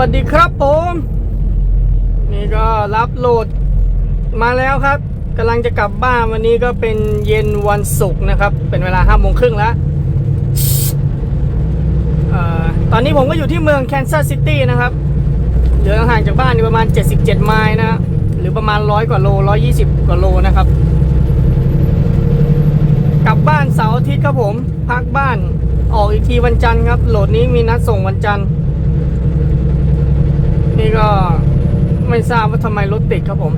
วัสดีครับผม นี่ก็รับโหลดมาแล้วครับกำลังจะกลับบ้านวันนี้ก็เป็นเย็นวันศุกร์นะครับ เป็นเวลาห้าโมงครึ่งแล้วออตอนนี้ผมก็อยู่ที่เมืองแคนซัสซิตี้นะครับเหลือห่างจากบ้านอยู่ประมาณ 77 ไมล์นะหรือประมาณ 100 กว่าโล 120 กว่าโลนะครับ กลับบ้านเสาร์อาทิตย์ครับผม พักบ้านออกอีกทีวันจันทร์ครับ โหลดนี้มีนัดส่งวันจันทร์ นี่ก็ไม่ทราบว่าทำไมรถติดครับผม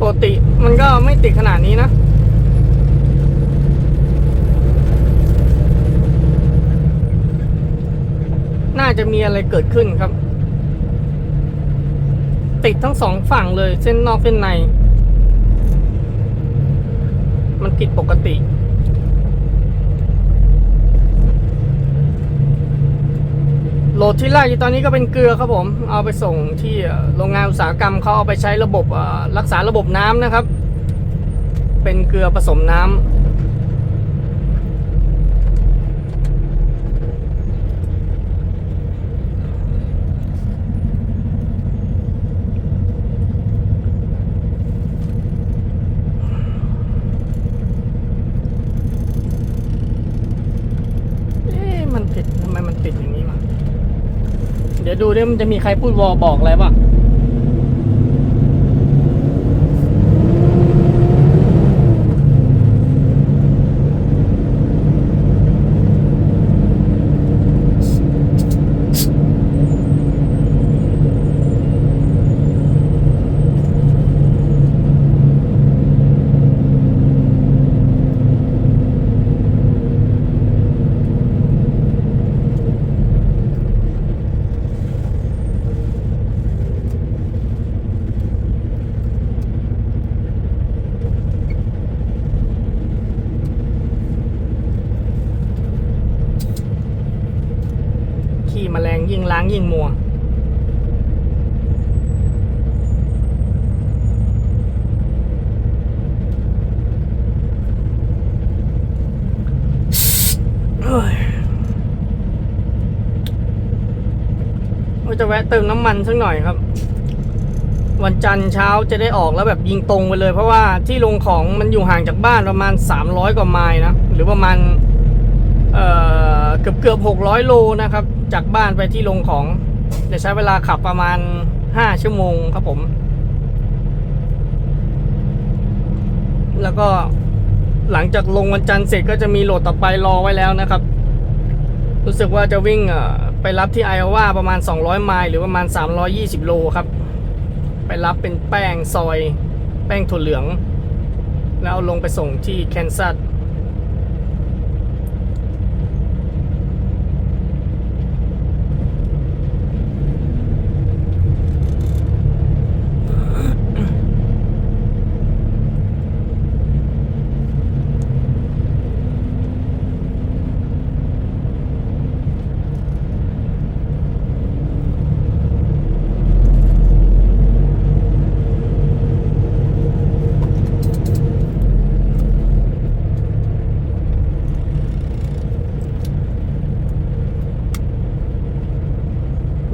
ปกติมันก็ไม่ติดขนาดนี้นะ น่าจะมีอะไรเกิดขึ้นครับ ติดทั้งสองฝั่งเลยเส้นนอกเส้นใน มันผิดปกติ หลดที่แรกที่ตอนนี้ก็เป็นเกลือครับผม เอาไปส่งที่โรงงานอุตสาหกรรมเขาเอาไปใช้ระบบรักษาระบบน้ำนะครับ เป็นเกลือผสมน้ำเอ๊ะมันติดทำไมมันติดอย่างนี้มา เดี๋ยวดูดิ มันจะมีใครพูดวอบอกอะไรบ้างแมลงยิ่งล้างยิ่งมัว เฮ้ย วะแวะเติมน้ำมันสักหน่อยครับ วันจันทร์เช้าจะได้ออกแล้วแบบยิงตรงไปเลย เพราะว่าที่ลงของมันอยู่ห่างจากบ้านประมาณ 300 กว่าไมล์นะหรือประมาณเกือบเกือบหกร้อยโลนะครับ จากบ้านไปที่ลงของจะใช้เวลาขับประมาณห้าชั่วโมงครับผม แล้วก็หลังจากลงวันจันทร์เสร็จก็จะมีโหลดต่อไปรอไว้แล้วนะครับ รู้สึกว่าจะวิ่งอ่อ ไปรับที่ไอโอวาประมาณ 200 ไมล์หรือประมาณ 320 โลครับ ไปรับเป็นแป้งซอย แป้งถั่วเหลือง แล้วเอาลงไปส่งที่แคนซัส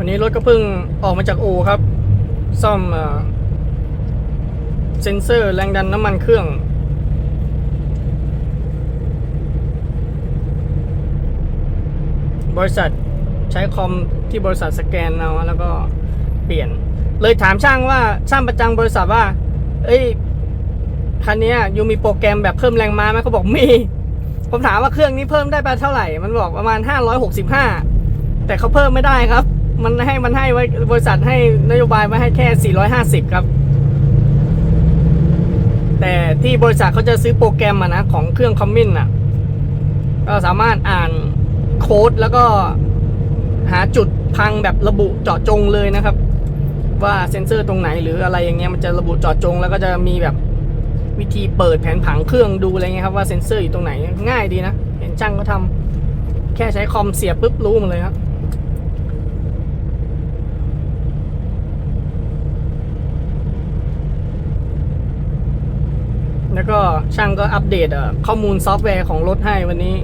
วันนี้ร ถก็เพิ่งออกมาจากอู่ครับ ซ่อมเซนเซอร์แรงดันน้ำมันเครื่อง บริษัทใช้คอมที่บริษัทสแกนเอาแล้วก็เปลี่ยน เลยถามช่างว่าช่างประจำบริษัทว่า เอ้ยคันนี้ยยูมีโปรแกรมแบบเพิ่มแรงม้าไหมเขาบอกมี ผมถามว่าเครื่องนี้เพิ่มได้ไปเท่าไหร่ มันบอกประมาณ 565 แต่เขาเพิ่มไม่ได้ครับ มันให้มันให้ไว้บริษัทให้นโยบายไว้ให้แค่ 450 ครับ แต่ที่บริษัทเขาจะซื้อโปรแกรมอะนะของเครื่องคอมมินอะก็สามารถอ่านโค้ดแล้วก็หาจุดพังแบบระบุเจาะจงเลยนะครับ ว่าเซ็นเซอร์ตรงไหนหรืออะไรอย่างเงี้ยมันจะระบุเจาะจง แล้วก็จะมีแบบวิธีเปิดแผนผังเครื่องดูอะไรเงี้ยครับว่าเซ็นเซอร์อยู่ตรงไหนง่ายดีนะ เห็นช่างเขาทำแค่ใช้คอมเสียบปุ๊บรู้หมดเลยครับ แล้วก็ช่างก็อัปเดตข้อมูลซอฟต์แวร์ของรถให้วันนี้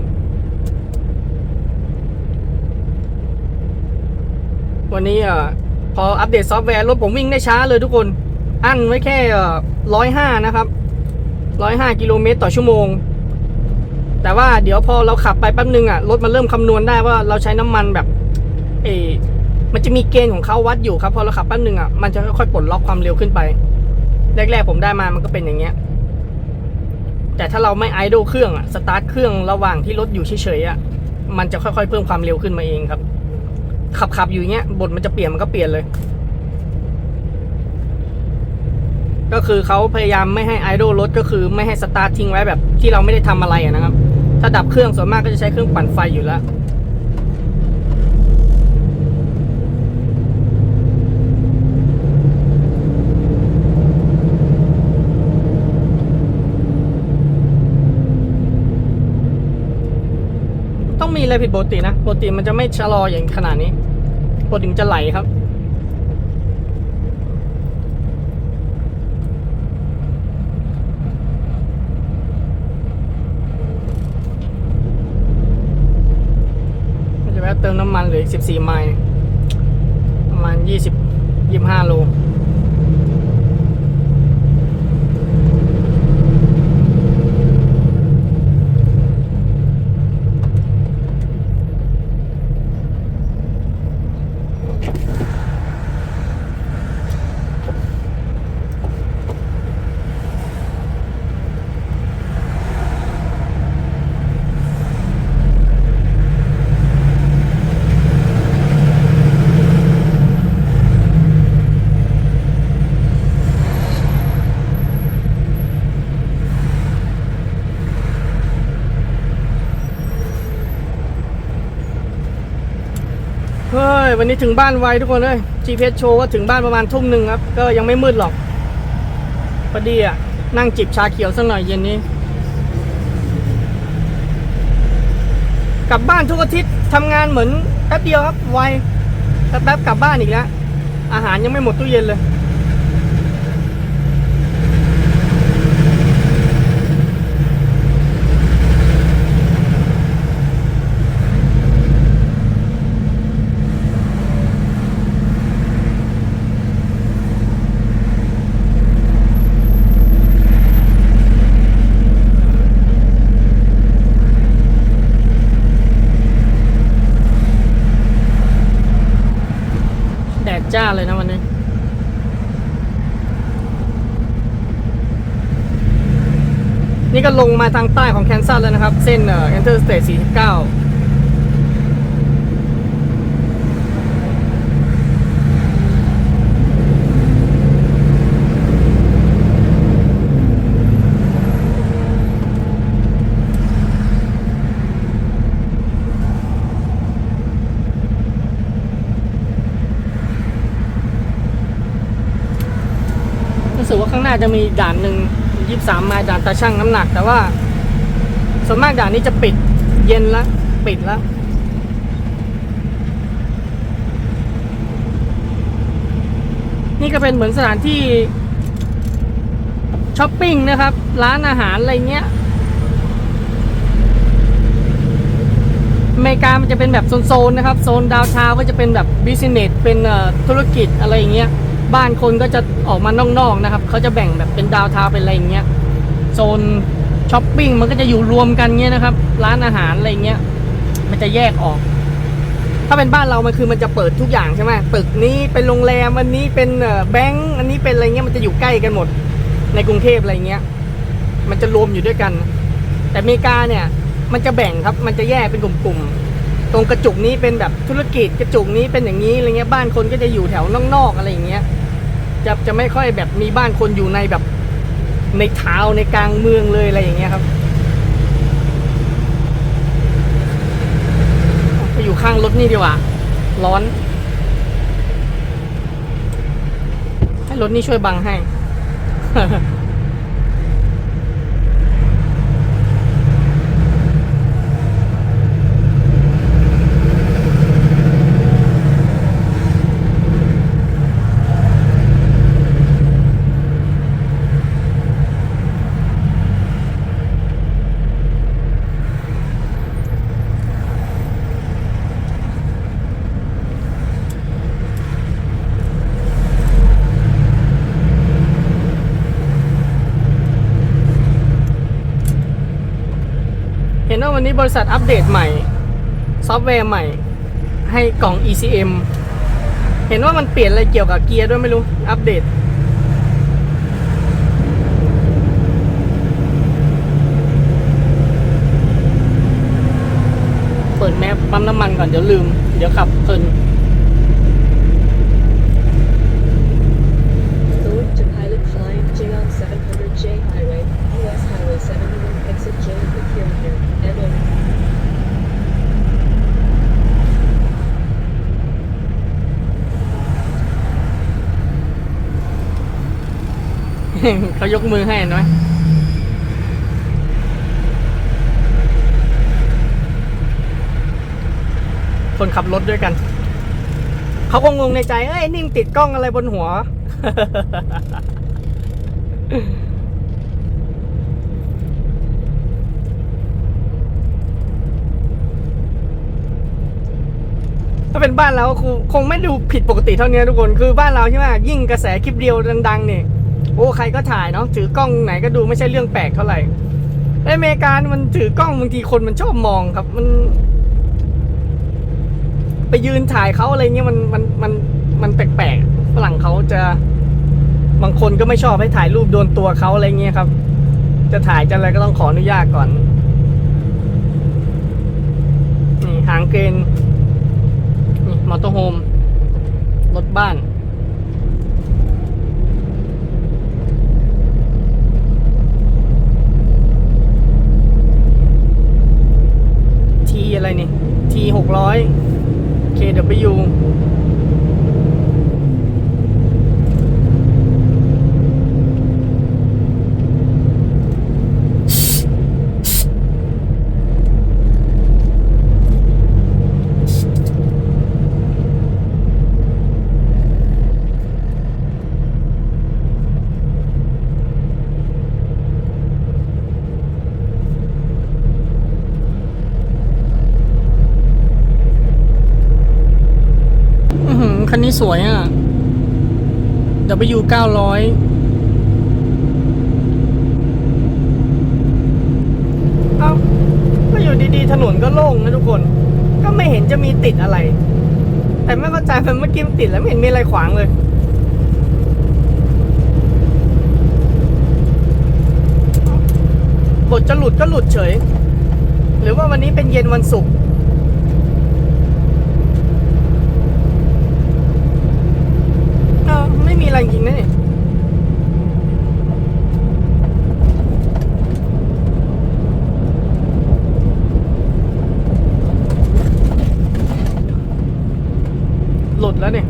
วันนี้อพออัปเดตซอฟต์แวร์รถผมวิ่งได้ช้าเลยทุกคน อั้นไว้แค่ร้อยห้านะครับร้อยห้ากิโลเมตรต่อชั่วโมง แต่ว่าเดี๋ยวพอเราขับไปแป๊บนึงอะรถมันเริ่มคำนวณได้ว่าเราใช้น้ำมันแบบเอมันจะมีเกณฑ์ของเขาวัดอยู่ครับ พอเราขับแป๊บนึงอะมันจะค่อยๆปลดล็อกความเร็วขึ้นไป แรกๆผมได้มามันก็เป็นอย่างเงี้ย แต่ถ้าเราไม่ไอดอลเครื่องอะสตาร์ทเครื่องระหว่างที่รถอยู่เฉยๆอะมันจะค่อยๆเพิ่มความเร็วขึ้นมาเองครับ ขับขับอยู่เงี้ยบทมันจะเปลี่ยนมันก็เปลี่ยนเลย ก็คือเขาพยายามไม่ให้ไอดอลรถก็คือไม่ให้สตาร์ททิ้งไว้แบบที่เราไม่ได้ทำอะไระนะครับ ถ้าดับเครื่องส่วนมากก็จะใช้เครื่องปั่นไฟอยู่แล้ว องมีอะไรผิดปกตินะปกติมันจะไม่ชะลออย่างขนาดนี้ปกติมันจะไหลครับมันจะแวะเติมน้ำมันเหลืออีก14 ไมล์ประมาณ 20 25 โล วันนี้ถึงบ้านไวทุกคนเลย GPS โชว์ว่าถึงบ้านประมาณทุ่มหนึ่งครับ ก็ยังไม่มืดหรอกพอดีอะ นั่งจิบชาเขียวสักหน่อยเย็นนี้ กลับบ้านทุกอาทิตย์ทำงานเหมือนแป๊บเดียวครับ ไวแป๊บๆกลับบ้านอีกแล้วอาหารยังไม่หมดตู้เย็นเลย แดดจ้าเลยนะวันนี้ นี่ก็ลงมา ทางใต้ของแคนซัสแล้วนะครับ เส้นเอ่อ Interstate 49รู้สึกว่าข้างหน้าจะมีด่านหนึ่งยี่สามไมล์ด่านตาช่างน้ำหนัก แต่ว่า ส่วนมากด่านนี้จะปิดเย็นแล้วปิดแล้วนี่ก็เป็นเหมือนสถานที่ช้อปปิ้งนะครับ ร้านอาหารอะไรเงี้ยอเมริกามันจะเป็นแบบโซนๆนะครับ โซนดาวเทาวก็จะเป็นแบบบิสเนสเป็นธุรกิจอะไรอย่างเงี้ยบ้านคนก็จะออกมานอกๆนะครับ เขาจะแบ่งแบบเป็นดาวเทาวเป็นอะไรอย่างเงี้ยโซน ช้อปปิ้งมันก็จะอยู่รวมกันเงี้ยนะครับ ร้านอาหารอะไรเงี้ย มันจะแยกออก ถ้าเป็นบ้านเรา มันคือมันจะเปิดทุกอย่างใช่ไหมตึกนี้เป็นโรงแรมอันนี้เป็นเอ่อแบงก์อันนี้เป็นอะไรเงี้ยมันจะอยู่ใกล้กันหมด ในกรุงเทพอะไรเงี้ย มันจะรวมอยู่ด้วยกัน แต่อเมริกาเนี่ย มันจะแบ่งครับ มันจะแยกเป็นกลุ่มๆตรงกระจุกนี้เป็นแบบธุรกิจกระจุกนี้เป็นอย่างนี้อะไรเงี้ยบ้านคนก็จะอยู่แถวนอกๆอะไรอย่างเงี้ยจะจะไม่ค่อยแบบมีบ้านคนอยู่ในแบบ ในเท้าในกลางเมืองเลยอะไรอย่างเงี้ยครับไปอยู่ข้างรถนี่ดีกว่า ร้อน ให้รถนี่ช่วยบังให้ ห็นว่าวันนี้บริษัทอัปเดตใหม่ ซอฟต์แวร์ใหม่ ให้กล่อง ECM เห็นว่ามันเปลี่ยนอะไรเกี่ยวกับเกียร์ด้วยไม่รู้ อัปเดต เปิดแมปปั๊มน้ำมันก่อนเดี๋ยวลืม เดี๋ยวขับเพลิน เขายกมือให้เห็นไหมคนขับรถด้วยกัน เขาก็งงในใจ เอ้ย นิ่มติดกล้องอะไรบนหัว ถ้าเป็นบ้านเราคงไม่ดูผิดปกติเท่านี้ทุกคน คือบ้านเราใช่ไหมยิ่งกระแสคลิปเดียวดังๆเนี่ย โอ้ใครก็ถ่ายเนาะถือกล้องไหนก็ดูไม่ใช่เรื่องแปลกเท่าไหร่แต่อเมริกามันถือกล้องบางทีคนมันชอบมองครับ มัน ไปยืนถ่ายเขาอะไรเงี้ยมันมันมันมันแปลกๆฝรั่งเขาจะบางคนก็ไม่ชอบให้ถ่ายรูปโดนตัวเขาอะไรเงี้ยครับ จะถ่ายจะอะไรก็ต้องขออนุญาตก่อนนี่หางเกณฑ์นี่มอเตอร์โฮมรถบ้าน 600 kW สวยอะ W 900เอ้าก็อยู่ดีๆ ถนนก็โล่งนะทุกคน ก็ไม่เห็นจะมีติดอะไร แต่ไม่เข้าใจมันเมื่อกี้มันติดแล้วไม่เห็นมีอะไรขวางเลยบทจะหลุดก็หลุดเฉย หรือว่าวันนี้เป็นเย็นวันศุกร์ เออ ไม่มีอะไรจริงนะเนี่ยหลุดแล้วเนี่ย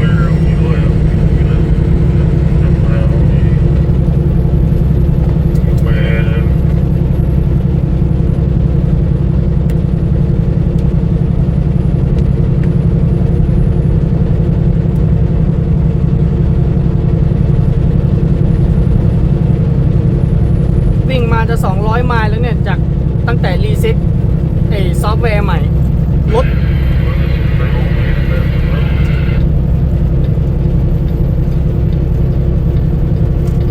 Where you live, you live around the where วิ่งมาจะ 200 ไมล์แล้วเนี่ย จากตั้งแต่รีเซ็ตไอซอฟต์แวร์ใหม่ รถ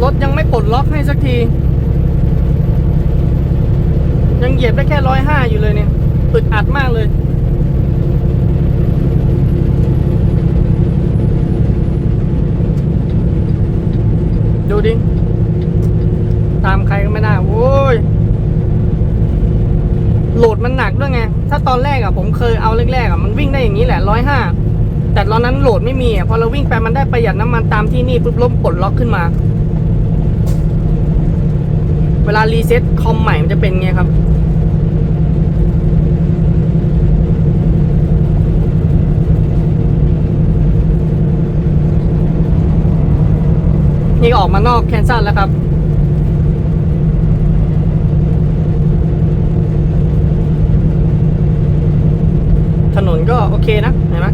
รถยังไม่ปลดล็อกให้สักที ยังเหยียบได้แค่ร้อยห้าอยู่เลยเนี่ยอึดอัดมากเลย ดูดิ ตามใครก็ไม่ได้โว้ย โหลดมันหนักด้วยไง ถ้าตอนแรกอะผมเคยเอาแรกๆอะมันวิ่งได้อย่างนี้แหละร้อยห้าแต่ตอนนั้นโหลดไม่มีอะพอเราวิ่งไปมันได้ประหยัดน้ำมันตามที่นี่ปุ๊บล้มปลดล็อกขึ้นมา เวลารีเซ็ตคอมใหม่มันจะเป็นไงครับนี่ออกมานอกแคนซัสแล้วครับ ถนน ก็โอเคนะเห็นไหม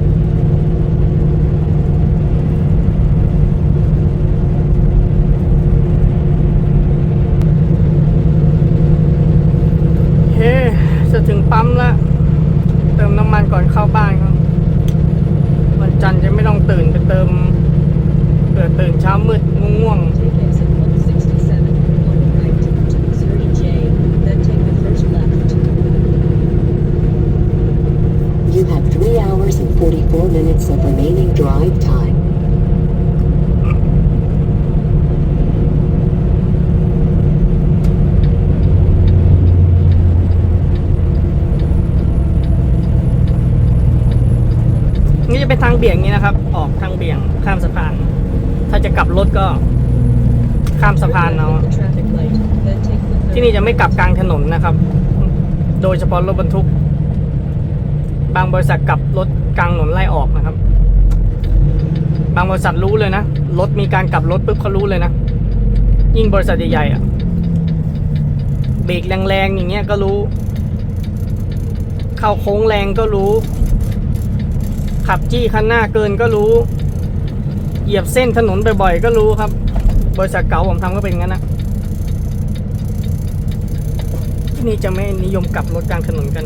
เฮ้จะถึงปั๊มแล้ว เติมน้ำมันก่อนเข้าบ้านครับ วันจันทร์จะไม่ต้องตื่นไปเติมเผื่อตื่นเช้ามืดง่วง Take exit 167 on the right to Missouri J, then take the first left. You have 3 hours and 44 minutes of remaining drive time. ๆ นี่จะเป็นทางเบี่ยงนี้นะครับ ออกทางเบี่ยงข้ามสะพาน ถ้าจะกลับรถก็ข้ามสะพานเอา at the traffic light, then take the third ที่นี่จะไม่กลับกลางถนนนะครับ โดยเฉพาะรถบรรทุก บางบริษัทกลับรถกลางถนนไล่ออกนะครับ บางบริษัทรู้เลยนะรถมีการกลับรถปุ๊บเขารู้เลยนะยิ่งบริษัทใหญ่ๆอะเบรกแรงๆอย่างเงี้ยก็รู้ เข้าโค้งแรงก็รู้ ขับจี้คันหน้าเกินก็รู้ เหยียบเส้นถนนบ่อยๆก็รู้ครับ บริษัทเก่าผมทำก็เป็นงั้นนะที่นี่จะไม่นิยมกลับรถกลางถนนกัน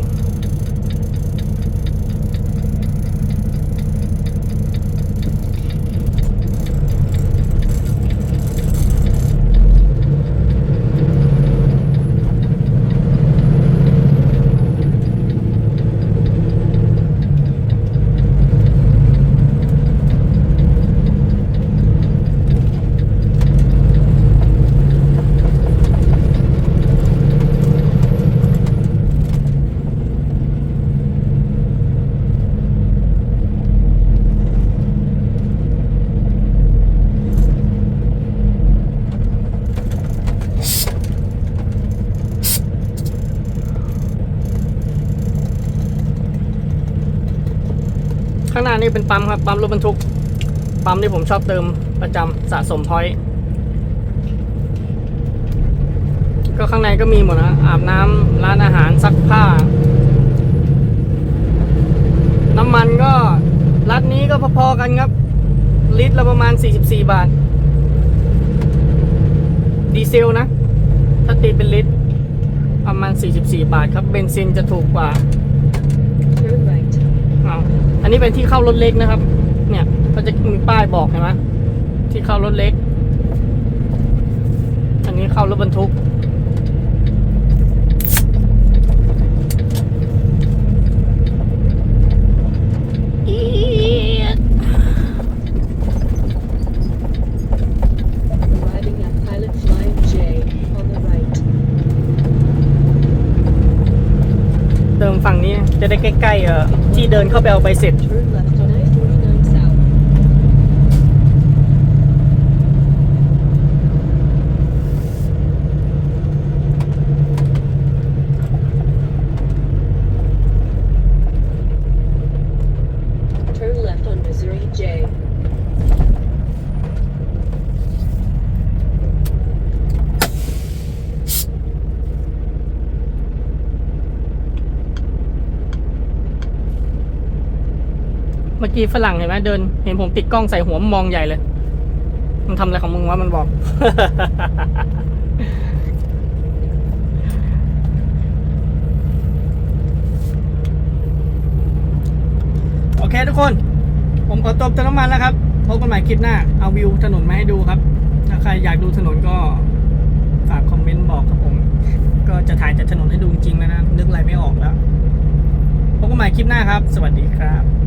น้านี่เป็นปั๊มครับปั๊มรถบรรทุกปั๊มที่ผมชอบเติมประจำสะสมพอยต์ก็ข้างในก็มีหมดนะอาบน้ำร้านอาหารซักผ้า น้ำมันก็รัดนี้ก็พอๆกันครับ ลิตรละประมาณ 44 บาท ดีเซลนะ ถ้าตีเป็นลิตร ประมาณ 44 บาทครับ เบนซินจะถูกกว่า Turn right. อ้าวอั นนี้เป็นที่เข้ารถเล็กนะครับ เนี่ยก็จะมีป้ายบอกเห็นไหมที่เข้ารถเล็ก อันนี้เข้ารถบรรทุก อี๊ด Arriving at Pilot Flying J, on the right. เติม ฝั่งนี้จะได้ใกล้ๆที่เดินเข้าไปเอาใบเสร็จ กี้ฝรั่งเห็นไหมเดิน เห็นผมติดกล้องใส่หัวมองใหญ่เลย มันทำอะไรของมึงวะมันบอก โอเคทุกคน ผมขอตบเติมน้ำมันแล้วครับพบกันใหม่คลิปหน้า เอาวิวถนนมาให้ดูครับ ถ้าใครอยากดูถนนก็ฝากคอมเมนต์บอกครับผม ก็จะถ่ายจากถนนให้ดูจริงๆแล้วนะ นึกอะไรไม่ออกแล้วพบกันใหม่คลิปหน้าครับ สวัสดีครับ